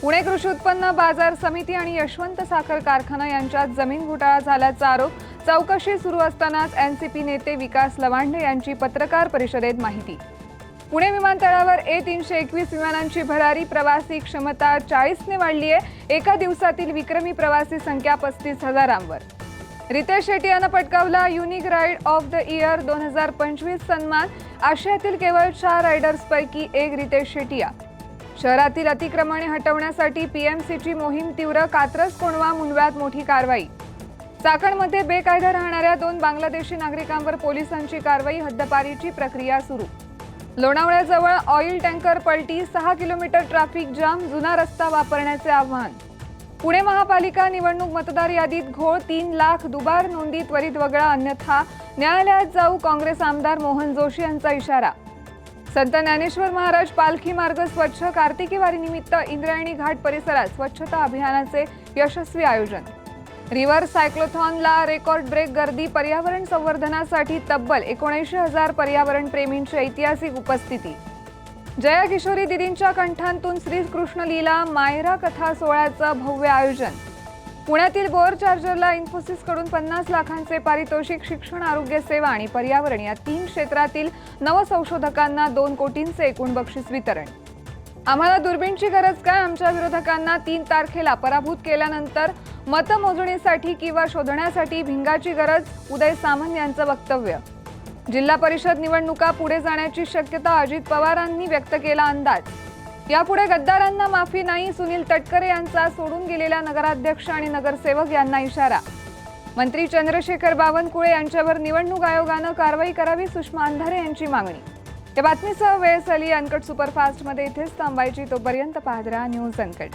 पुणे कृषी उत्पन्न बाजार समिती आणि यशवंत साखर कारखाना यांच्यात जमीन घोटाळा झाल्याचा आरोप चौकशी सुरू असतानाच एनसीपी नेते विकास लवांडे यांची पत्रकार परिषदेत माहिती. पुणे विमानतळावर ए तीनशे एकवीस विमानांची भरारी प्रवासी क्षमता चाळीसने वाढली आहे. एका दिवसातील विक्रमी प्रवासी संख्या पस्तीस हजारांवर. रितेश शेट्टी यानं पटकावला unique ride of the year दोन हजार पंचवीस सन्मान. आशियातील केवळ चार रायडर्सपैकी एक रितेश शेटिया शहरातील अतिक्रमणे हटवण्यासाठी पीएमसीची मोहीम तीव्र कात्रज कोणवा मुंडव्यात मोठी कारवाई. चाकणमध्ये बेकायदा राहणाऱ्या दोन बांगलादेशी नागरिकांवर पोलिसांची कारवाई हद्दपारीची प्रक्रिया सुरू. लोणावळ्याजवळ ऑइल टँकर पलटी सहा किलोमीटर ट्रॅफिक जाम जुना रस्ता वापरण्याचे आव्हान. पुणे महापालिका निवडणूक मतदार यादीत घोळ तीन लाख दुबार नोंदी त्वरित वगळा अन्यथा न्यायालयात जाऊ काँग्रेस आमदार मोहन जोशी यांचा इशारा. संत ज्ञानेश्वर महाराज पालखी मार्ग स्वच्छ कार्तिकी वारीनिमित्त इंद्रायणी घाट परिसरात स्वच्छता अभियानाचे यशस्वी आयोजन. रिव्हर सायक्लोथॉनला रेकॉर्ड ब्रेक गर्दी पर्यावरण संवर्धनासाठी तब्बल एकोणऐंशी हजार पर्यावरण प्रेमींची ऐतिहासिक उपस्थिती. जया किशोरी दिदींच्या कंठांतून श्रीकृष्ण लीला मायरा कथा सोहळ्याचं भव्य आयोजन. पुण्यातील बोअर चार्जरला इन्फोसिसकडून पन्नास लाखांचे पारितोषिक शिक्षण आरोग्य सेवा आणि पर्यावरण या तीन क्षेत्रातील नवसंशोधकांना दोन कोटींचे एकूण बक्षीस वितरण. आम्हाला दुर्बीणची गरज काय? आमच्या विरोधकांना तीन तारखेला पराभूत केल्यानंतर मतमोजणीसाठी किंवा शोधण्यासाठी भिंगाची गरज? उदय सामंत यांचं वक्तव्य. जिल्हा परिषद निवडणुका पुढे जाण्याची शक्यता अजित पवारांनी व्यक्त केला अंदाज. यापुढे गद्दारांना माफी नाही सुनील तटकरे यांचा सोडून गेलेल्या नगराध्यक्ष आणि नगरसेवक यांना इशारा. मंत्री चंद्रशेखर बावनकुळे यांच्यावर निवडणूक आयोगानं कारवाई करावी सुषमा अंधारे यांची मागणी. या बातमीसह वेळ झाली अनकट सुपरफास्टमध्ये इथेच थांबायची तोपर्यंत पाहत राहा न्यूज अनकट.